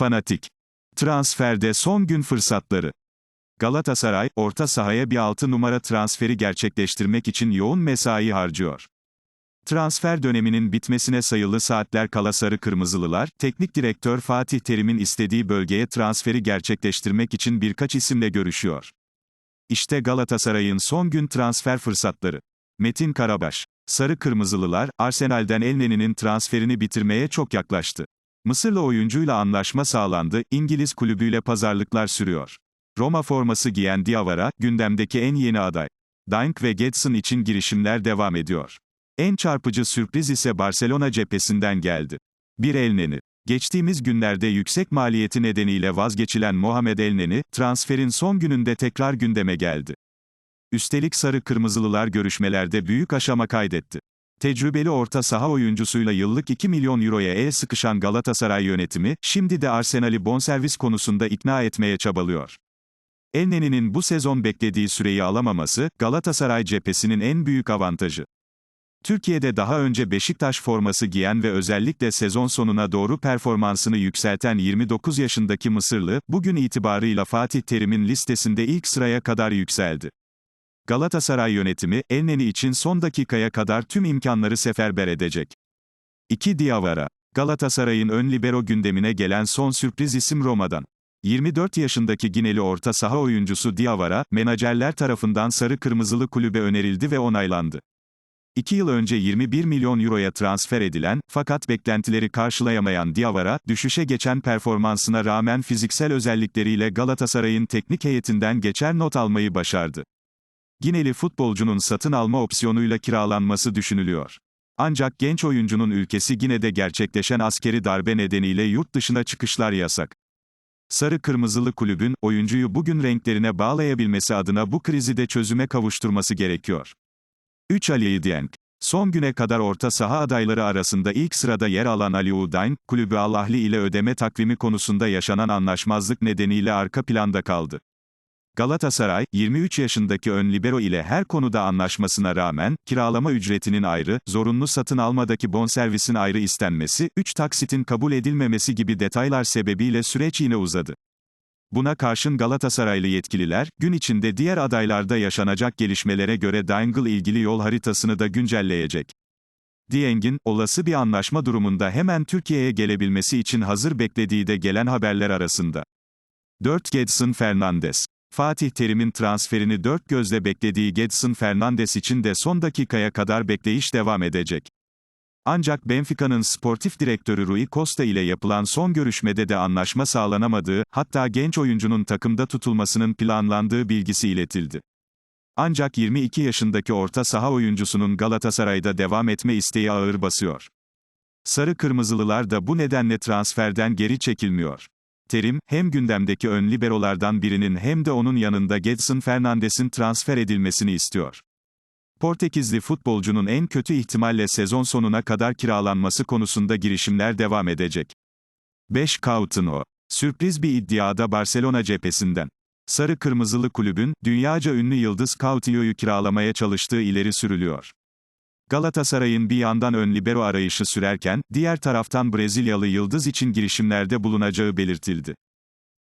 Fanatik. Transferde son gün fırsatları. Galatasaray, orta sahaya bir 6 numara transferi gerçekleştirmek için yoğun mesai harcıyor. Transfer döneminin bitmesine sayılı saatler kala sarı kırmızılılar, teknik direktör Fatih Terim'in istediği bölgeye transferi gerçekleştirmek için birkaç isimle görüşüyor. İşte Galatasaray'ın son gün transfer fırsatları. Metin Karabaş. Sarı Kırmızılılar, Arsenal'den Elneni'nin transferini bitirmeye çok yaklaştı. Mısırlı oyuncuyla anlaşma sağlandı, İngiliz kulübüyle pazarlıklar sürüyor. Roma forması giyen Diawara, gündemdeki en yeni aday. Dink ve Gedson için girişimler devam ediyor. En çarpıcı sürpriz ise Barcelona cephesinden geldi. Bir Elneni. Geçtiğimiz günlerde yüksek maliyeti nedeniyle vazgeçilen Mohamed Elneni, transferin son gününde tekrar gündeme geldi. Üstelik sarı kırmızılılar görüşmelerde büyük aşama kaydetti. Tecrübeli orta saha oyuncusuyla yıllık 2 milyon euroya el sıkışan Galatasaray yönetimi, şimdi de Arsenal'i bonservis konusunda ikna etmeye çabalıyor. Elneni'nin bu sezon beklediği süreyi alamaması, Galatasaray cephesinin en büyük avantajı. Türkiye'de daha önce Beşiktaş forması giyen ve özellikle sezon sonuna doğru performansını yükselten 29 yaşındaki Mısırlı, bugün itibarıyla Fatih Terim'in listesinde ilk sıraya kadar yükseldi. Galatasaray yönetimi, Elneni için son dakikaya kadar tüm imkanları seferber edecek. 2 Diawara. Galatasaray'ın ön libero gündemine gelen son sürpriz isim Roma'dan. 24 yaşındaki Gineli orta saha oyuncusu Diawara, menajerler tarafından sarı kırmızılı kulübe önerildi ve onaylandı. 2 yıl önce 21 milyon euroya transfer edilen, fakat beklentileri karşılayamayan Diawara, düşüşe geçen performansına rağmen fiziksel özellikleriyle Galatasaray'ın teknik heyetinden geçer not almayı başardı. Gineli futbolcunun satın alma opsiyonuyla kiralanması düşünülüyor. Ancak genç oyuncunun ülkesi Gine'de gerçekleşen askeri darbe nedeniyle yurt dışına çıkışlar yasak. Sarı Kırmızılı kulübün, oyuncuyu bugün renklerine bağlayabilmesi adına bu krizi de çözüme kavuşturması gerekiyor. 3 Ali Dieng. Son güne kadar orta saha adayları arasında ilk sırada yer alan Ali Udayn, kulübü Al-Ahli ile ödeme takvimi konusunda yaşanan anlaşmazlık nedeniyle arka planda kaldı. Galatasaray, 23 yaşındaki ön libero ile her konuda anlaşmasına rağmen, kiralama ücretinin ayrı, zorunlu satın almadaki bonservisin ayrı istenmesi, 3 taksitin kabul edilmemesi gibi detaylar sebebiyle süreç yine uzadı. Buna karşın Galatasaraylı yetkililer, gün içinde diğer adaylarda yaşanacak gelişmelere göre Dangle ilgili yol haritasını da güncelleyecek. Dieng'in, olası bir anlaşma durumunda hemen Türkiye'ye gelebilmesi için hazır beklediği de gelen haberler arasında. 4 Gedson Fernandes Fatih Terim'in transferini dört gözle beklediği Gedson Fernandes için de son dakikaya kadar bekleyiş devam edecek. Ancak Benfica'nın sportif direktörü Rui Costa ile yapılan son görüşmede de anlaşma sağlanamadığı, hatta genç oyuncunun takımda tutulmasının planlandığı bilgisi iletildi. Ancak 22 yaşındaki orta saha oyuncusunun Galatasaray'da devam etme isteği ağır basıyor. Sarı Kırmızılılar da bu nedenle transferden geri çekilmiyor. Terim, hem gündemdeki ön liberolardan birinin hem de onun yanında Gedson Fernandes'in transfer edilmesini istiyor. Portekizli futbolcunun en kötü ihtimalle sezon sonuna kadar kiralanması konusunda girişimler devam edecek. 5 Coutinho. Sürpriz bir iddiada Barcelona cephesinden. Sarı Kırmızılı kulübün, dünyaca ünlü yıldız Coutinho'yu kiralamaya çalıştığı ileri sürülüyor. Galatasaray'ın bir yandan ön libero arayışı sürerken, diğer taraftan Brezilyalı yıldız için girişimlerde bulunacağı belirtildi.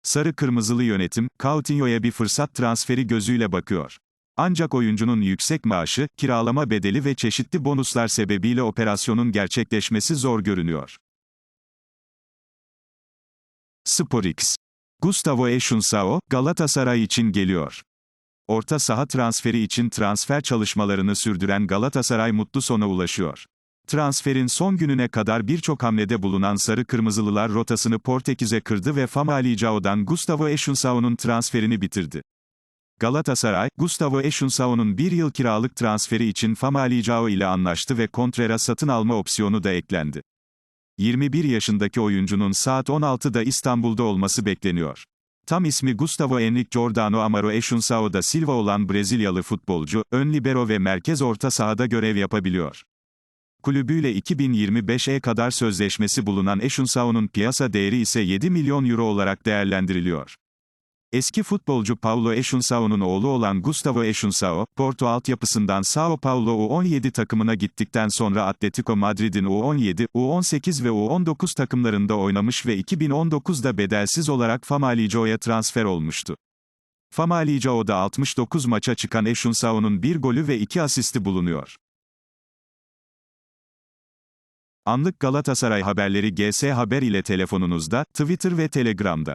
Sarı Kırmızılı yönetim, Coutinho'ya bir fırsat transferi gözüyle bakıyor. Ancak oyuncunun yüksek maaşı, kiralama bedeli ve çeşitli bonuslar sebebiyle operasyonun gerçekleşmesi zor görünüyor. SporX Gustavo Eşunsao, Galatasaray için geliyor. Orta saha transferi için transfer çalışmalarını sürdüren Galatasaray mutlu sona ulaşıyor. Transferin son gününe kadar birçok hamlede bulunan Sarı Kırmızılılar rotasını Portekiz'e kırdı ve Famalicão'dan Gustavo Eşunsao'nun transferini bitirdi. Galatasaray, Gustavo Eşunsao'nun bir yıl kiralık transferi için Famalicão ile anlaştı ve kontrera satın alma opsiyonu da eklendi. 21 yaşındaki oyuncunun saat 16'da İstanbul'da olması bekleniyor. Tam ismi Gustavo Henrique Giordano Amaro Eşunsao da Silva olan Brezilyalı futbolcu, ön libero ve merkez orta sahada görev yapabiliyor. Kulübüyle 2025'e kadar sözleşmesi bulunan Eşunsao'nun piyasa değeri ise 7 milyon euro olarak değerlendiriliyor. Eski futbolcu Paulo Eşunsao'nun oğlu olan Gustavo Eşunsao, Porto altyapısından Sao Paulo U17 takımına gittikten sonra Atletico Madrid'in U17, U18 ve U19 takımlarında oynamış ve 2019'da bedelsiz olarak Famalicão'ya transfer olmuştu. Famalicão'da 69 maça çıkan Eşunsao'nun bir golü ve iki asisti bulunuyor. Anlık Galatasaray haberleri GS Haber ile telefonunuzda, Twitter ve Telegram'da.